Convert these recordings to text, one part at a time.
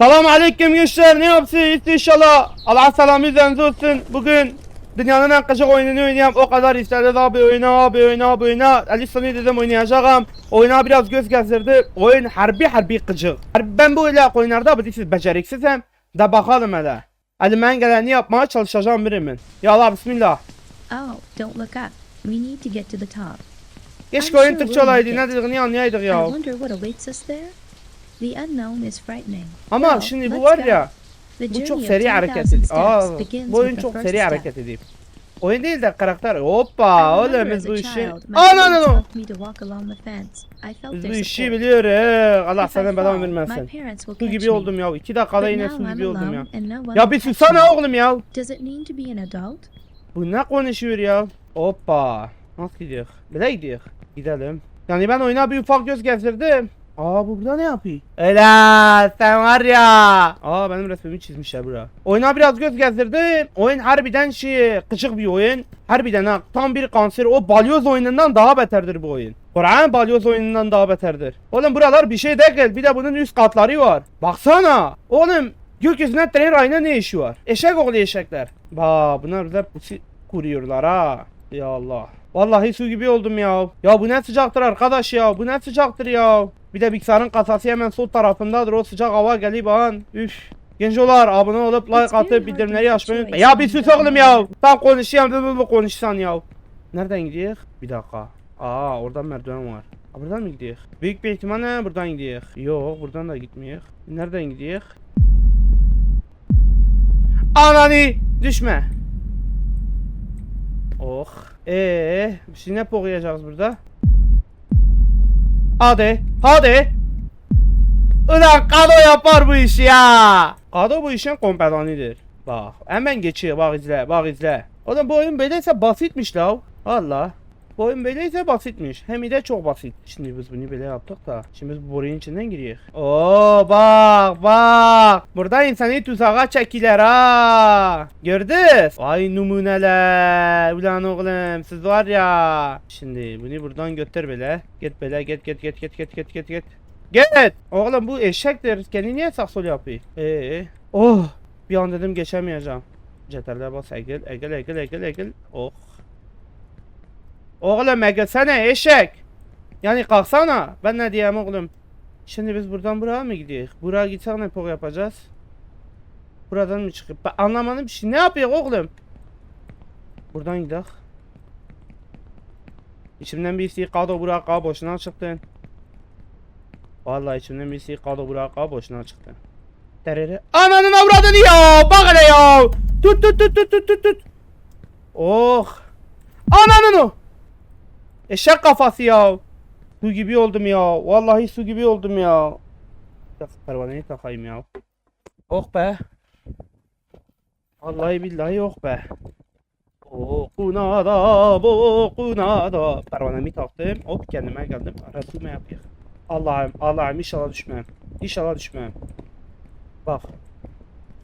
Selam aleyküm gençler ne yapsınız inşallah Allah selamı üzerinize olsun. Bugün dünyanın en kaçak oyununu oynayayım. O kadar istedi abi oyna abi oyna abi oyna. Ali sana dedim oynayacağım. Oyuna biraz göz gezdirdi. Oyun harbi harbi gıcık. Ben bu ile oyunlarda bu siz beceriksizim de bakalım hele. Elimden geleni yapmaya çalışacağım birimin. Ya Allah bismillah. Oh, don't look up. We need to get to the top. Keşke oyun Türkçe olaydı. ne dediğini anlayaydık I ya? Wonder what awaits us there. The unknown is frightening. Ama Now, şimdi bu var ya bu çok seri hareket ediyor. Aa, bu oyun çok seri hareket ediyor. Oyun değil de karakter. Hoppa oğlum biz bu işi. Ana no no. Biz bu işi biliyoruz. Allah senden belamı vermesin. Su gibi oldum ya. İki dakikada yine su gibi oldum ya. Ya bir susana oğlum ya. Bu ne konuşuyor ya? Hoppa. Nasıl gidiyor? Bile gidiyor. Gidelim. Yani ben oyuna bir ufak göz gezdirdim. Aa bu burada ne yapıyor? Helal sen var ya. Aa benim resmimi çizmişler bura. Oyuna biraz göz gezdirdim. Oyun harbiden şey kıçık bir oyun. Harbiden ha tam bir kanser. O balyoz oyunundan daha beterdir bu oyun. Kur'an balyoz oyunundan daha beterdir. Oğlum buralar bir şey değil. Bir de bunun üst katları var. Baksana. Oğlum gökyüzüne tren rayına ne işi var? Eşek oğlu eşekler. Ba bunlar da pusi kuruyorlar ha. Ya Allah. Vallahi su gibi oldum ya. Ya bu ne sıcaktır arkadaş ya. Bu ne sıcaktır ya. Bir de bilgisayarın kasası hemen sol tarafındadır. O sıcak hava geliyor an. Üf. Gencolar abone olup like atıp bildirimleri açmayı unutmayın. Ya bir sus oğlum ya. Tam konuşayım da bu konuşsan ya. Nereden gidiyor? Bir dakika. Aa oradan merdiven var. Aa, buradan mı gidiyor? Büyük bir ihtimalle buradan gidiyor. Yok buradan da gitmiyor. Nereden gidiyor? Anani düşme. Oh. Ee, şimdi ne poklayacağız burada? Hadi, hadi. Ulan Kado yapar bu işi ya. Kado bu işin kompedanidir. Bak, hemen geçiyor. Bak izle, bak izle. Oğlum bu oyun böyleyse basitmiş la. Allah. Bu oyun böyleyse basitmiş. Hem de çok basit. Şimdi biz bunu böyle yaptık da. Şimdi biz borunun içinden giriyoruz. Oo bak bak. Burada insanı tuzağa çekiler ha. Gördünüz? Vay numuneler. Ulan oğlum siz var ya. Şimdi bunu buradan götür böyle. Git böyle git git git git git git git git. Git. Oğlum bu eşektir. Kendi niye sağ sol yapıyor? Ee. Oh. Bir an dedim geçemeyeceğim. Ceterler bas egil egil egil egil egil. Oh. Oğlum egilsene eşek. Yani kalksana. Ben ne diyeyim oğlum. Şimdi biz buradan buraya mı gidiyoruz? Buraya gitsek ne pok yapacağız? Buradan mı çıkıp? Ben anlamadım bir şey. Ne yapıyor oğlum? Buradan gidelim. İçimden bir isteği kaldı buraya kal boşuna çıktın. Vallahi içimden bir isteği kaldı buraya kal boşuna çıktı. Terere. Ananın avradını ya! Bak hele ya! Tut tut tut tut tut tut. Oh! Ananın o! Eşek kafası ya! Su gibi oldum ya. Vallahi su gibi oldum ya. Pervaneyi takayım ya. Oh be. Vallahi billahi yok be. Bokunada, bokunada. Pervanemi taktım. Hop kendime geldim. Resulme yapayım. Allah'ım, Allah'ım inşallah düşmem. İnşallah düşmem. Bak.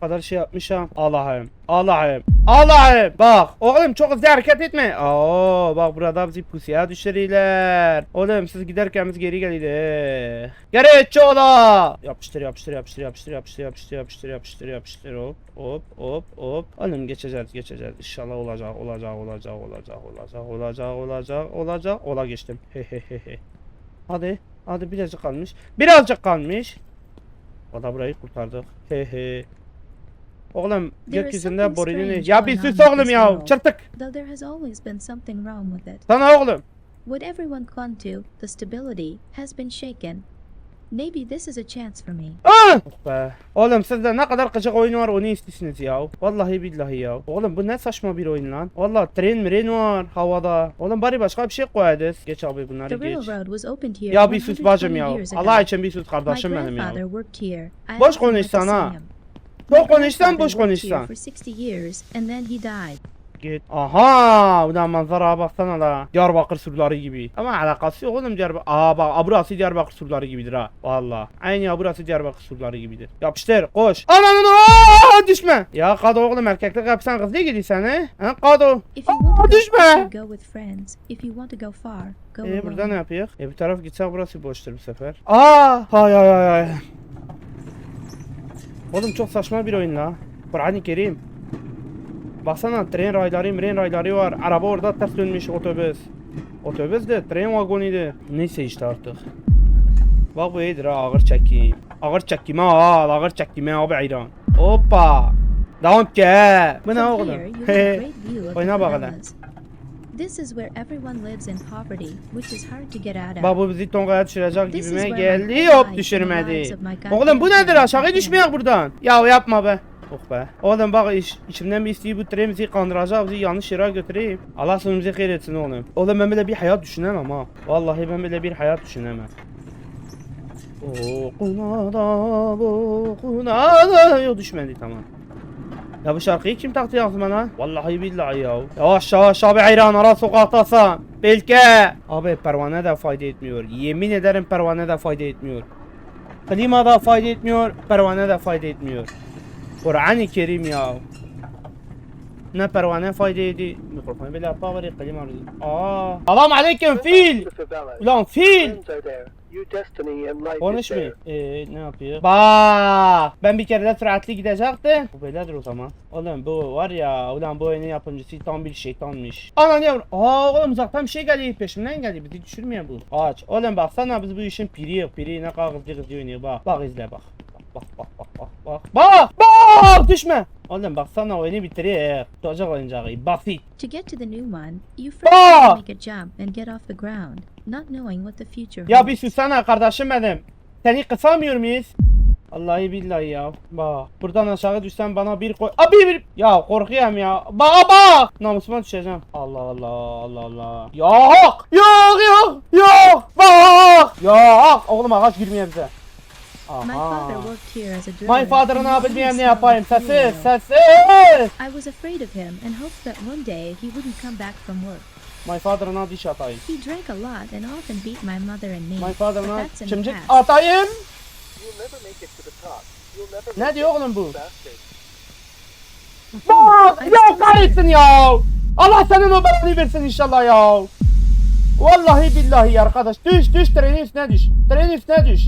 Kadar şey yapmışım. Allah'ım. Allah'ım. Allah'ım. Bak. Oğlum çok hızlı hareket etme. Oo, bak burada bizi pusuya düşürüyorlar. Oğlum siz giderken biz geri geliyor. Geri çoğla. Yapıştır yapıştır yapıştır yapıştır yapıştır yapıştır yapıştır yapıştır yapıştır hop hop hop hop. Oğlum geçeceğiz geçeceğiz. İnşallah olacak olacak olacak olacak olacak olacak olacak olacak. Ola geçtim. Hehehehe. Hadi. Hadi birazcık kalmış. Birazcık kalmış. Da burayı kurtardık. He he. Oğlum There is gökyüzünde something strange Ya bir going on sus oğlum this ya. world. Çırtık. Though there has always been something wrong with it. Sana oğlum. What everyone clung to, the stability, has been shaken. Maybe this is a chance for me. Ah! Oh be. Oğlum sizde ne kadar gıcık oyun var onu istiyorsunuz ya. Vallahi billahi ya. Oğlum bu ne saçma bir oyun lan. Vallahi tren miren var havada. Oğlum bari başka bir şey koyarız. Geç abi bunları The geç. railroad was opened here Ya bir sus 120 bacım ya. years ago. Allah için bir sus My kardeşim benim ya. grandfather worked here. I Boş often went to konuşsana. see him. Çok konuşsan boş konuşsan. For 60 years and then he died. Git. Aha, bu da manzara baksana la. Diyarbakır surları gibi. Ama alakası yok oğlum Diyarbakır. Aa bak burası Diyarbakır surları gibidir ha. Valla. Aynı ya burası Diyarbakır surları gibidir. Yapıştır koş. Ananın aa düşme. Ya Kado oğlum erkeklik yapsan kız ne gidiyorsun he? Ha to Aa, düşme. Ee burada ne yapıyor? E bir taraf gitsek burası boştur bu sefer. Aa hay hay hay hay. Oğlum çok saçma bir oyun la. Kur'an-ı Kerim. Baksana tren rayları, tren rayları var. Araba orada ters dönmüş otobüs. Otobüs de tren vagonuydu. Neyse işte artık. Bak bu iyidir ha ağır çekeyim. Ağır çekeyim ha ağır çekeyim ha abi ayran. Hoppa. Devam ki. Bu ne oğlum? Oyna bak hele. favelas. This is where everyone lives in poverty, which is hard to get out of. Bak bu bizi tongaya düşürecek gibime geldi. the düşürmedi. Oğlum bu nedir aşağıya düşmeyek buradan. Ya yapma be. Oh be. Oğlum bak iş, içimden bir isteği bu tren bizi kandıracak bizi yanlış yere götüreyim. Allah sonumuzu hayır etsin oğlum. Oğlum ben böyle bir hayat düşünemem ha. Vallahi ben böyle bir hayat düşünemem. Okuna da bokuna da Yok düşmedi tamam. Ya bu şarkıyı kim taktı yazdı bana? Vallahi billahi ya. Yavaş yavaş abi ayran ara sokaktasın. Belki. Abi pervane de fayda etmiyor. Yemin ederim pervane de fayda etmiyor. Klima da fayda etmiyor. Pervane de fayda etmiyor. Kur'an-ı Kerim ya. Ne pervane fayda ediyor. Mikrofonu böyle yapar var ya klima. Aa. Selam aleyküm fil. Ulan fil. Konuşmuyor. Ee, ne yapıyor? Bak, ben bir kere de süratli gidecektim. Bu böyledir o zaman. Oğlum bu var ya, ulan bu oyunun yapımcısı tam bir şeytanmış. Ana ne yavrum? Aa oğlum uzaktan bir şey geliyor, peşimden geliyor. Bizi düşürmüyor bu. Aç. Oğlum baksana biz bu işin piriyiz. Piri ne hızlı hızlı oynuyor bak. Bak izle bak. Bak bak bak bak bak. Bak bak düşme. Oğlum baksana oyunu bitiriyor. Çocuk oyuncağı basit. To get to the new one, you first have to make a jump and get off the ground, not knowing what the future Ya bir holds. susana kardeşim benim. Seni kısamıyor muyuz? Vallahi billahi ya. Bak buradan aşağı düşsem bana bir koy. Abi bir. Ya korkuyorum ya. Bak bak. Namusuma düşeceğim. Allah Allah Allah Allah. Yok. Yok yok. Yok. Bak. Yok. Oğlum ağaç girmiyor bize. My Aha. father worked here as a driller. My father'ı and ne he yapayım always ne yapayım. smelled the Sessiz fuel. sessiz. I was afraid of him and hoped that one day he wouldn't come back from work. My father'ına diş atayım. He drank a lot and often beat my mother and me. My but father'ına that's in the çimcik past. atayım. Ne diyor oğlum bu? Bak ya kahretsin ya. Allah senin o belanı versin inşallah ya. Vallahi billahi arkadaş düş düş trenin üstüne düş. Trenin üstüne düş.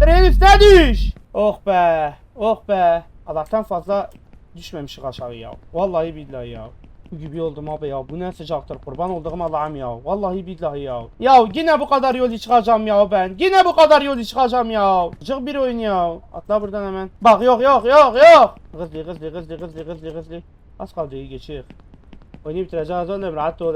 Trenin üstüne düş. Oh be. Oh be. Allah'tan fazla düşmemişik aşağı ya. Vallahi billahi ya. Bu gibi oldum abi ya. Bu ne sıcaktır kurban olduğum Allah'ım ya. Vallahi billahi ya. Ya yine bu kadar yol çıkacağım ya ben. Yine bu kadar yol çıkacağım ya. Cık bir oyun ya. Atla buradan hemen. Bak yok yok yok yok. Hızlı hızlı hızlı hızlı hızlı hızlı. Az kaldı iyi geçiyor. Oyunu bitireceğiz oğlum rahat ol.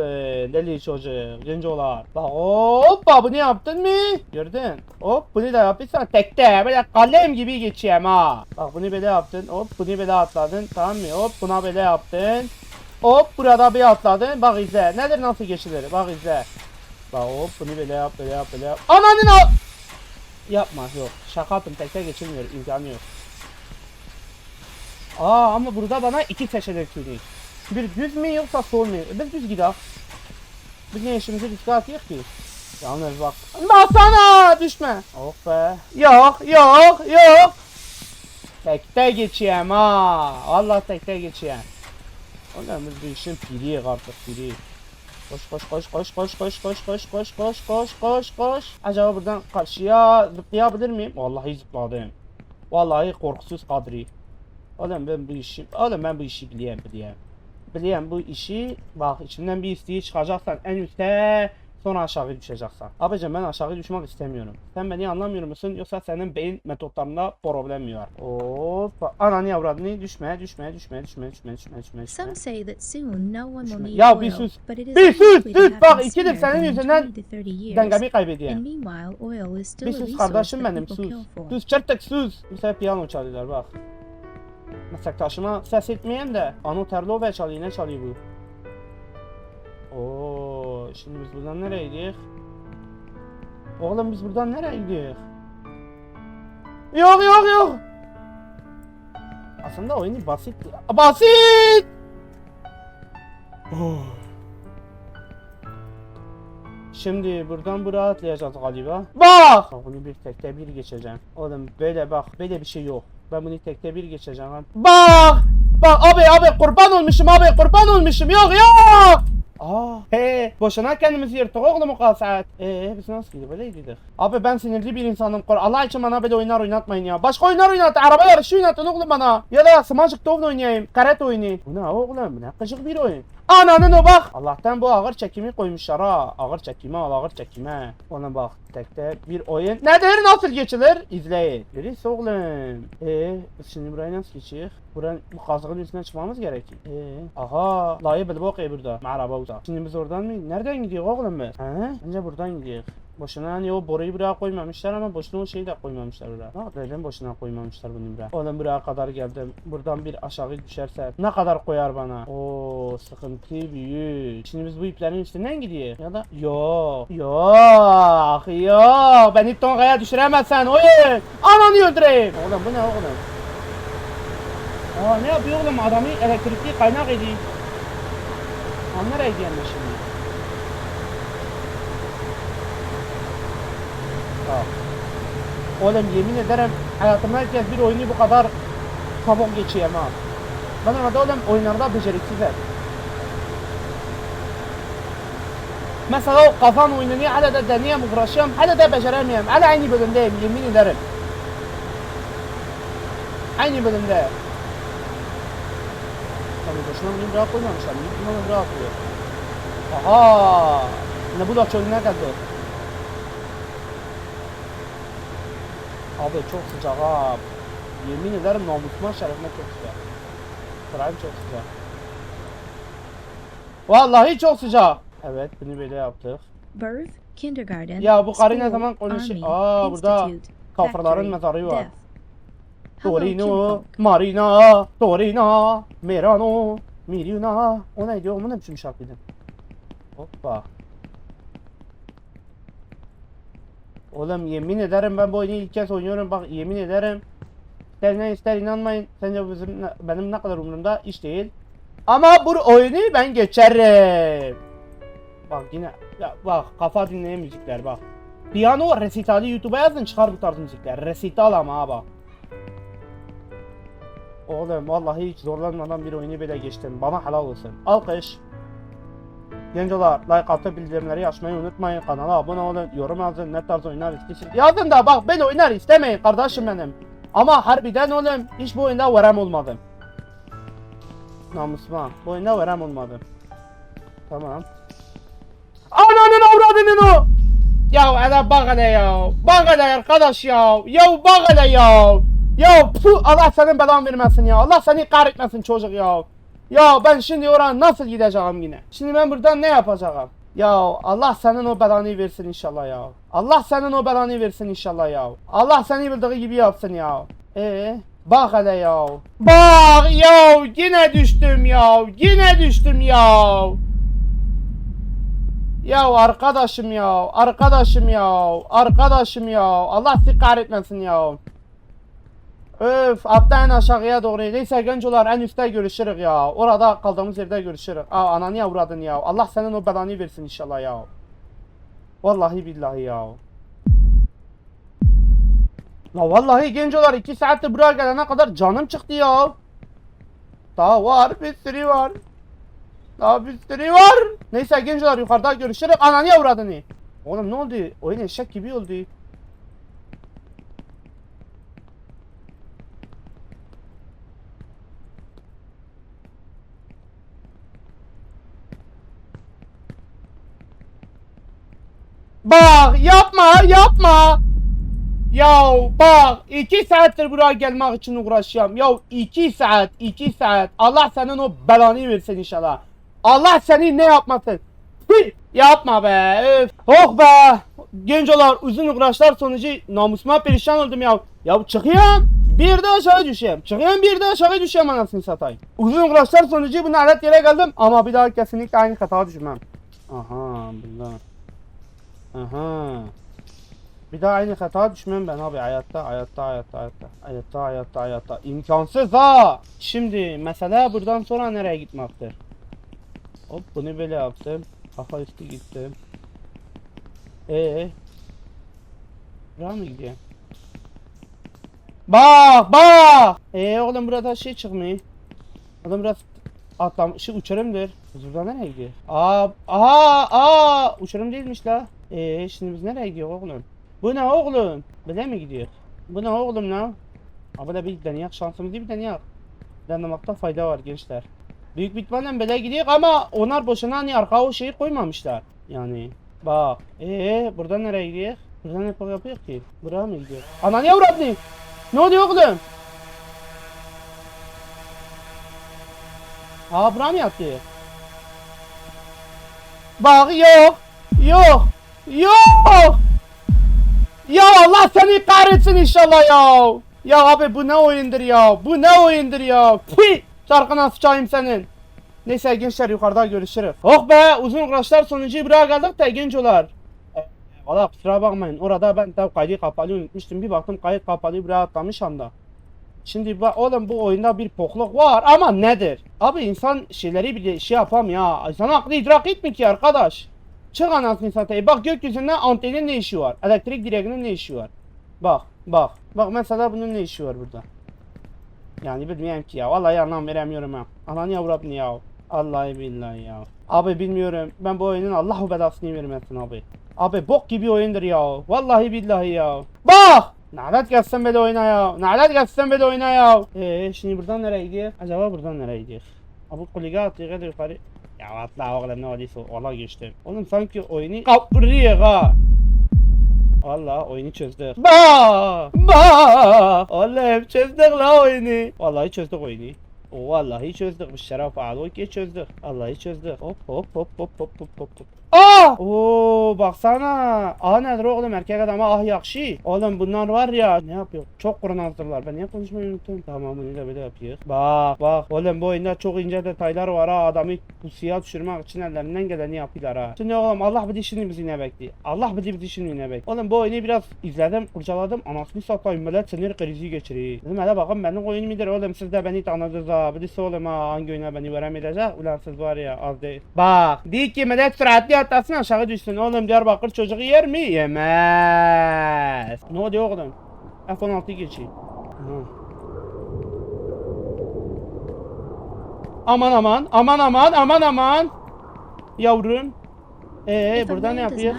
Deli çocuk. Gencolar. Bak hoppa bunu yaptın mı? Gördün. Hop bunu da yapırsan tekte böyle kalem gibi geçeyim ha. Bak bunu böyle yaptın. Hop bunu böyle atladın. Tamam mı? Hop buna böyle yaptın. Hop burada bir atladın. Bak izle. Nedir nasıl geçilir? Bak izle. Bak hop bunu böyle yap böyle yap böyle yap. Ananın al. Yapma yok. Şaka yaptım. Tekte geçilmiyor. imkanı yok. Aa ama burada bana iki seçenek sunuyor. Bir düz mü yoksa sol mu? Biz düz gidelim. Biz niye işimizi riske atıyoruz ki? Yalnız bak. Basana düşme. Oh be. Yok yok yok. Tekte geçeyim ha. Allah tekte geçeyim. Oğlum biz bu işin piriyiz artık piri. Koş koş koş koş koş koş koş koş koş koş koş koş koş. Acaba buradan karşıya zıplayabilir miyim? Vallahi zıpladım. Vallahi korkusuz kadri. Oğlum ben bu işi, oğlum ben bu işi biliyorum biliyorum. Biliyorum bu işi, bak içinden bir isteği çıkacaksan en üstte sonra aşağı düşeceksin. Abicim ben aşağı düşmek istemiyorum. Sen beni anlamıyor musun yoksa senin beyin metotlarında problem mi var? Hop, ananı avradını düşme, düşme, düşme, düşme, düşme, düşme, düşme, Some say that soon no one will need Ya bir sus. Bir sus, sus. Bak ikidir senin yüzünden 20 to 30 years. Dengemi kaybediyorum. Bir sus kardeşim benim sus. Sus çertek sus. Sefer piyano çalıyorlar bak. Meslektaşıma ses etmeyen de Anu Terlove çalıyor ne çalıyor bu? Oo, şimdi biz buradan nereye gidiyoruz? Oğlum biz buradan nereye gidiyoruz? Yok yok yok. Aslında oyunu basit. Basit! Oh. Şimdi buradan buraya atlayacağız galiba. Bak bunu bir tekte bir geçeceğim. Oğlum böyle bak böyle bir şey yok. Ben bunu tekte bir geçeceğim. lan. Bak! Bak abi abi kurban olmuşum abi kurban olmuşum yok yok! Aa, he, boşuna kendimizi yırttık oğlum o kadar saat. Ee, biz nasıl gidiyor böyle gidiyorduk. Abi ben sinirli bir insanım. Allah için bana böyle oyunlar oynatmayın ya. Başka oyunlar oynat. Araba yarışı oynatın oğlum bana. Ya da Smashing Dove oynayayım. Karet oynayayım. Bu ne oğlum? Ne kıcık bir oyun. Ananın o bak. Allah'tan bu ağır çekimi koymuşlar ha. Ağır çekimi al ağır çekime. Ona bak tekte bir oyun. Nedir nasıl geçilir? İzleyin. Birisi oğlum. Ee, biz şimdi buraya nasıl geçiyor? Buranın bu kazığın üstüne çıkmamız gerekir. Ee, aha. Layı bil bakayım burada. Merhaba uza. Şimdi biz oradan mı? Nereden gidiyor oğlum biz? He? Bence buradan gidiyor. Boşuna hani o boruyu buraya koymamışlar ama boşuna o şeyi de koymamışlar buraya. Ne neden boşuna koymamışlar bunu buraya? Oğlum buraya kadar geldim. Buradan bir aşağı düşerse ne kadar koyar bana? Oo sıkıntı büyük. Şimdi biz bu iplerin üstünden gidiyor. Ya da yok. Yok. Yok. Beni tongaya düşüremezsen oyun. Ananı öldüreyim. Oğlum bu ne oğlum? Aa ne yapıyor oğlum? Adamı elektrikli kaynak ediyor. Nereye gidiyorsun şimdi? Bak. Oğlum yemin ederim hayatımda kez bir oyunu bu kadar çabuk geçeyim ha. Ben arada oğlum oyunlarda beceriksizim. Mesela o kafan oyununu hala da deneyem uğraşıyorum hala da beceremiyorum. Hala aynı bölümdeyim yemin ederim. Aynı bölümde. Tabii boşuna bunu bırak koymamışlar. Büyük ihtimalle bırak atıyor. Aha! Ne bu da çölüne geldi. Abi çok sıcak ha. Yemin ederim namusuma şerefime çok sıcak. Prime çok sıcak. Vallahi çok sıcak. Evet bunu böyle yaptık. Birth, kindergarten, Ya bu karı ne zaman konuşuyor? Aa burada kafirlerin mezarı var. Torino. Marina, Torino, Merano, Mirina. O neydi? O ne biçim şarkıydı? Hoppa. Oğlum yemin ederim ben bu oyunu ilk kez oynuyorum. Bak yemin ederim. İster ne ister inanmayın. Sence bizim, benim ne kadar umurumda iş değil. Ama bu oyunu ben geçerim. Bak yine ya bak kafa dinleyen müzikler bak. Piyano resitali YouTube'a yazın çıkar bu tarz müzikler. Resital ama ha bak. Oğlum vallahi hiç zorlanmadan bir oyunu bile geçtim. Bana helal olsun. Alkış. Gencolar like atıp bildirimleri açmayı unutmayın. Kanala abone olun. Yorum yazın. Ne tarz oyunlar istiyorsunuz. Yazın da bak ben oynar istemeyin kardeşim benim. Ama harbiden oğlum hiç bu oyunda verem olmadım. Namusuma. Bu oyunda verem olmadım. Tamam. Ananın avradının o. Ya hele bak hele ya. Bak hele arkadaş ya. Ya bak hele ya. Ya Allah senin belan vermesin ya. Allah seni kahretmesin çocuk ya. Ya ben şimdi oraya nasıl gideceğim yine? Şimdi ben buradan ne yapacağım? Ya Allah senin o belanı versin inşallah ya. Allah senin o belanı versin inşallah ya. Allah seni bildiği gibi yapsın ya. Ee, bak hele ya. Bak ya yine düştüm ya. Yine düştüm ya. Ya arkadaşım ya, arkadaşım ya, arkadaşım ya. Allah sizi kahretmesin ya. Öf, hatta en aşağıya doğru. Neyse gencolar en üstte görüşürük ya. Orada kaldığımız yerde görüşürük. Aa ananı avradın ya. Allah senin o belanı versin inşallah ya. Vallahi billahi ya. La vallahi gencolar 2 saattir buraya gelene kadar canım çıktı ya. Daha var bir sürü var. Daha bir sürü var. Neyse gençler yukarıda görüşürüz. Ananı avradını. Oğlum ne oldu? Oyun eşek gibi oldu. Bak yapma yapma. Ya bak iki saattir buraya gelmek için uğraşıyorum. Ya iki saat iki saat. Allah senin o belanı versin inşallah. Allah seni ne yapmasın. Yapma be. Öf. Oh be. Gencolar uzun uğraşlar sonucu namusuma perişan oldum ya. Ya çıkıyorum. Bir de aşağı düşeyim. Çıkıyorum bir de aşağı düşeyim anasını satayım. Uzun uğraşlar sonucu bu nalet yere geldim. Ama bir daha kesinlikle aynı hataya düşmem. Aha bunlar. Aha. Bir daha aynı hata düşmem ben abi hayatta hayatta hayatta hayatta hayatta hayatta hayatta imkansız ha. Şimdi mesele buradan sonra nereye gitmektir? Hop bunu böyle yaptım. Kafa üstü gittim. Ee. Buraya mı gidiyor? Bak bak. Ee oğlum burada şey çıkmıyor. Oğlum biraz atlam şu uçurumdur. Biz buradan nereye gidiyor? Aa, aha, aa, uçurum değilmiş la. Ee, şimdi biz nereye gidiyor oğlum? Bu ne oğlum? Böyle mi gidiyor? Bu ne oğlum la? Abi de bir deneyek şansımızı bir deneyek. Denemakta fayda var gençler. Büyük ihtimalle böyle gidiyor ama onlar boşuna hani arka o şeyi koymamışlar. Yani bak. Ee buradan nereye gidiyor? Buradan ne yapıyor ki? Buraya mı gidiyor? Ananı yavrum Ne oluyor oğlum? Aa buraya mı yattı? Bak yok. Yok. Yok. Ya Allah seni kahretsin inşallah ya. Ya abi bu ne oyundur ya? Bu ne oyundur ya? Pih! Şarkına sıçayım senin. Neyse gençler yukarıda görüşürüz. Oh be uzun uğraşlar sonucu buraya geldik de gencolar. E, Valla kusura bakmayın orada ben tabi kaydı kapalı unutmuştum. Bir baktım kayıt kapalı buraya atlamışım da. Şimdi bak oğlum bu oyunda bir pokluk var ama nedir? Abi insan şeyleri bir şey yapam ya. İnsan aklı idrak etmiyor ki arkadaş. Çık anasını satayım. Bak gökyüzünde antenin ne işi var? Elektrik direğinin ne işi var? Bak bak. Bak mesela bunun ne işi var burada? Yani bilmiyorum ki ya. Vallahi anlam veremiyorum ha. Ananı yavrum ya. Allahi billahi ya. Abi bilmiyorum. Ben bu oyunun Allahu belasını vermesin abi. Abi bok gibi oyundur ya. Vallahi billahi ya. Bak! Nalet gelsin böyle oyna ya. Nalet gelsin böyle oyna ya. Eee şimdi buradan nereye gidiyor? Acaba buradan nereye gidiyor? Abi kuliga atıyor yukarı. Ya atla oğlum ne olduysa ola geçtim. Oğlum sanki oyunu kapırıyor ha. Valla oyunu çözdük. Ba! Ba! Oğlum çözdük la oyunu. Vallahi çözdük oyunu. O vallahi çözdük. Şeref ki çözdük. Vallahi çözdük. Hop hop hop hop hop hop hop. Aa! Oo baksana. Ah nedir oğlum erkek adama ah yakşı. Oğlum bunlar var ya ne yapıyor? Çok kurnazdırlar. Ben niye konuşmayı unuttum? Tamam bunu da böyle yapıyor. Bak bak oğlum bu oyunda çok ince detaylar var ha. Adamı pusuya düşürmek için ellerinden geleni yapıyorlar ha. Şimdi oğlum Allah bir dişini bizi ne bekliyor? Allah bir dişini ne bekliyor? Oğlum bu oyunu biraz izledim, kurcaladım. Anasını satayım millet sinir krizi geçiriyor. Dedim hele bakın benim oyunu midir oğlum siz de beni tanıdınız ha. Birisi oğlum ha hangi oyuna beni veremeyecek? Ulan siz var ya az değil. Bak değil ki millet süratli atlasın aşağı düşsün. Oğlum Diyarbakır çocuğu yer mi? Yemez. Ne oluyor oğlum? F-16 geçeyim. Aman aman aman aman aman aman. Yavrum. Ee burada ne yapıyor?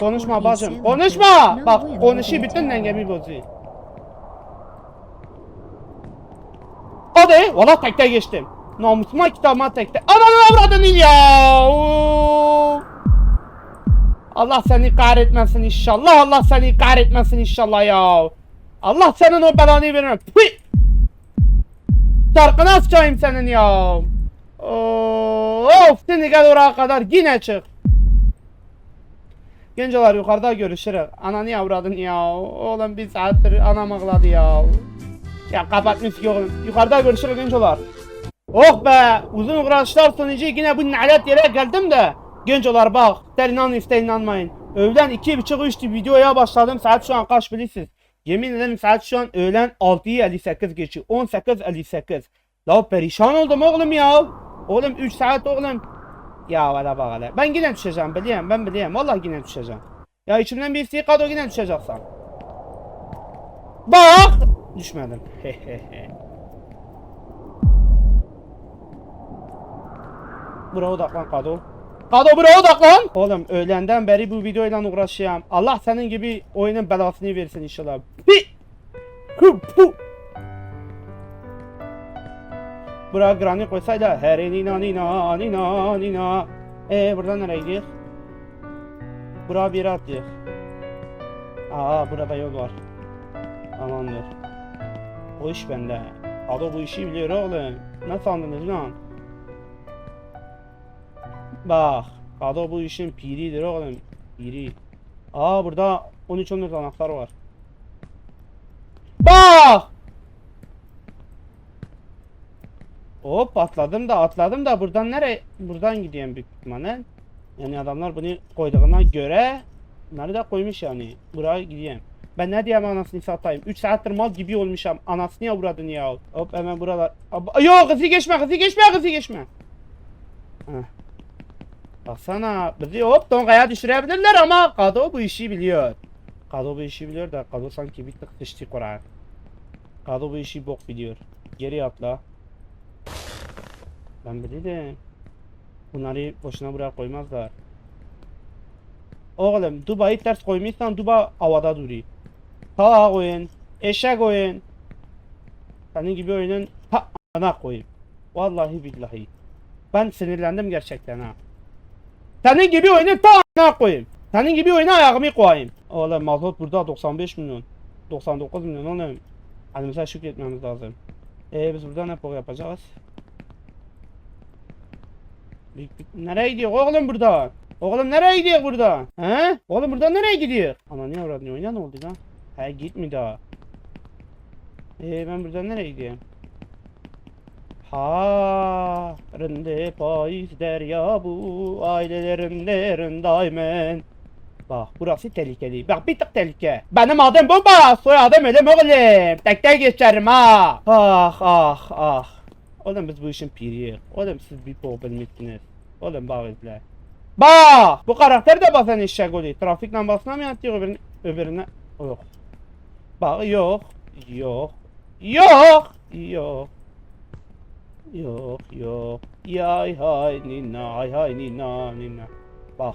Konuşma bacım. Konuşma. Bak konuşuyor bütün dengemi bozuyor. Hadi. Valla tekte geçtim. Namusuma kitabıma tekte. Ananı avradını ya. Oo. Allah seni kahretmesin inşallah. Allah seni kahretmesin inşallah ya. Allah senin o belanı vermez. Pıh! Şarkını açayım senin ya. Of. Şimdi gel oraya kadar yine çık. Gencolar yukarıda görüşürüz. Ananı yavradın ya. Oğlum bir saattir anam ağladı ya. Ya kapat müziği oğlum. Yukarıda görüşürüz gencolar. Oh be! Uzun uğraşlar sonucu yine bu nalet yere geldim de. Gencolar bak. Der inanın ister inanmayın. Öğlen iki buçuk üçtü videoya başladım. Saat şu an kaç bilirsiniz. Yemin ederim saat şu an öğlen 6'yı 58 geçiyor. 18.58. La perişan oldum oğlum ya. Oğlum 3 saat oğlum. Ya valla bak hele. Ben yine düşeceğim biliyorum ben biliyorum. Vallahi yine düşeceğim. Ya içimden bir kadro yine düşeceksin. Bak! Düşmedim. buraya odaklan Kado. Kado buraya odaklan. Oğlum öğlenden beri bu videoyla uğraşıyorum. Allah senin gibi oyunun belasını versin inşallah. Pi! Hu! Buraya granny koysaydı her nina nina nina nina. Ee buradan nereye gidiyor? Buraya bir yere atlıyor. Aa burada yol var. Tamamdır. O iş bende. Ado bu işi biliyor oğlum. Ne sandınız lan? Bak. Ado bu işin piridir oğlum. Piri. Aa burada 13-14 anahtar var. Bak! Hop atladım da atladım da buradan nereye? Buradan gidiyorum büyük ihtimalle. Yani adamlar bunu koyduğuna göre da koymuş yani. Buraya gideyim. Ben ne diyeyim anasını satayım. 3 saattir mal gibi olmuşum. Anasını avradın ya. Hop hemen buralar. Ab- Yok hızlı geçme hızlı geçme hızlı geçme. Heh. Baksana bizi hop tongaya düşürebilirler ama Kado bu işi biliyor. Kado bu işi biliyor da Kado sanki bir tık sıçtı oraya. Kado bu işi bok biliyor. Geri atla. Ben bilirdim. Bunları boşuna buraya koymazlar. Oğlum Dubai'yi ters koymuşsan Duba havada duruyor. Sağa koyun. Eşek koyun. Senin gibi oyunun ta ana koyayım. Vallahi billahi. Ben sinirlendim gerçekten ha. Senin gibi oyunu ta ana koyayım. Senin gibi oyuna ayağımı koyayım. Oğlum mazot burada 95 milyon. 99 milyon oğlum. Halimize şükretmemiz lazım. Ee biz burada ne yapacağız? Nereye gidiyor oğlum burada? Oğlum nereye gidiyor burada? He? Oğlum burada nereye gidiyor? Ana niye orada oyna ne oldu lan? He gitme daha. Ee ben burada nereye gidiyorum? Ha, rende payız derya bu ailelerin derindaymen. Bak burası tehlikeli. Bak bir tık tehlike. Benim adım bomba. Soyadım ölüm oğlum. Tek tek geçerim ha. Ah ah ah. Oğlum biz bu işin piriyiz. Oğlum siz bir po bilmişsiniz. Oğlum bak izle. Bak! Bu karakter de bazen eşek oluyor. Trafik lambasına mı atıyor öbürüne? öbürüne? Yok. Bak yok. Yok. Yok. Yok. Yok yok. Yay hay nina hay hay nina nina. Bak.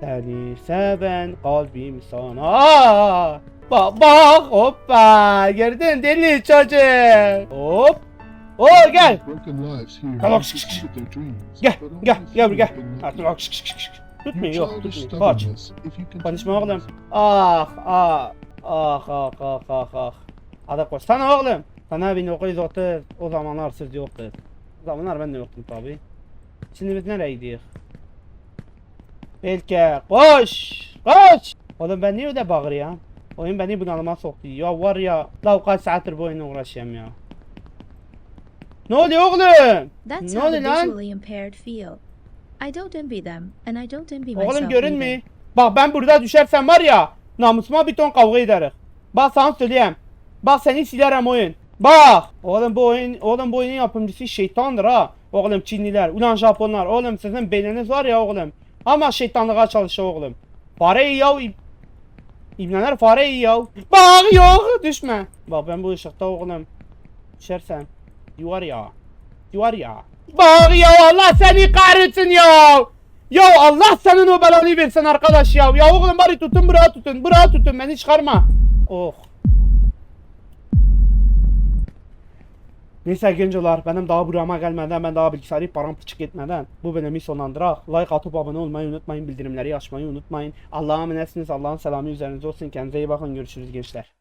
Seni seven kalbim sana. Bak bak hoppa. Gördün deli çocuk. Hop. Oo gel. Tamam, have şık, şık, Gel gel gel gel. Artık bak şık şık şık. Tutmuyor yok tutmuyor. Kaç. Konuşma oğlum. Ah ah ah ah ah ah ah. Hadi koş. Sana oğlum. Sana 1930 o zamanlar söz yoktu. O zamanlar ben de yoktum tabi. Şimdi biz nereye gidiyoruz? Belki koş koş. Oğlum ben niye öyle bağırıyorum? Oyun beni bunalıma soktu. Ya var ya. La kaç saattir bu oyunla uğraşıyorum ya. Ne oluyor oğlum? That's Ne oluyor lan? I don't envy them, and I don't envy myself Oğlum görün either. mü? Bak ben burada düşersem var ya namusuma bir ton kavga ederiz. Bak sana söyleyeyim. Bak seni silerim oyun. Bak. Oğlum bu oyun oğlum bu oyunun yapımcısı şeytandır ha. Oğlum Çinliler, ulan Japonlar. Oğlum sizin beyniniz var ya oğlum. Ama şeytanlığa çalışıyor oğlum. Fare iyi ya. ib- İbneler fare iyi ya. Bak yok düşme. Bak ben bu ışıkta oğlum. Düşersem. Yuvar ya. Yuvar ya. Bak ya Allah seni kahretsin ya. Ya Allah senin o belanı versin arkadaş ya. Ya oğlum bari tutun buraya tutun. Buraya tutun beni çıkarma. Oh. Neyse gencolar benim daha burama gelmeden ben daha bilgisayarı paramparçık etmeden bu bölümü sonlandırak. Like atıp abone olmayı unutmayın. Bildirimleri açmayı unutmayın. Allah'a emanetsiniz. Allah'ın selamı üzerinize olsun. Kendinize iyi bakın. Görüşürüz gençler.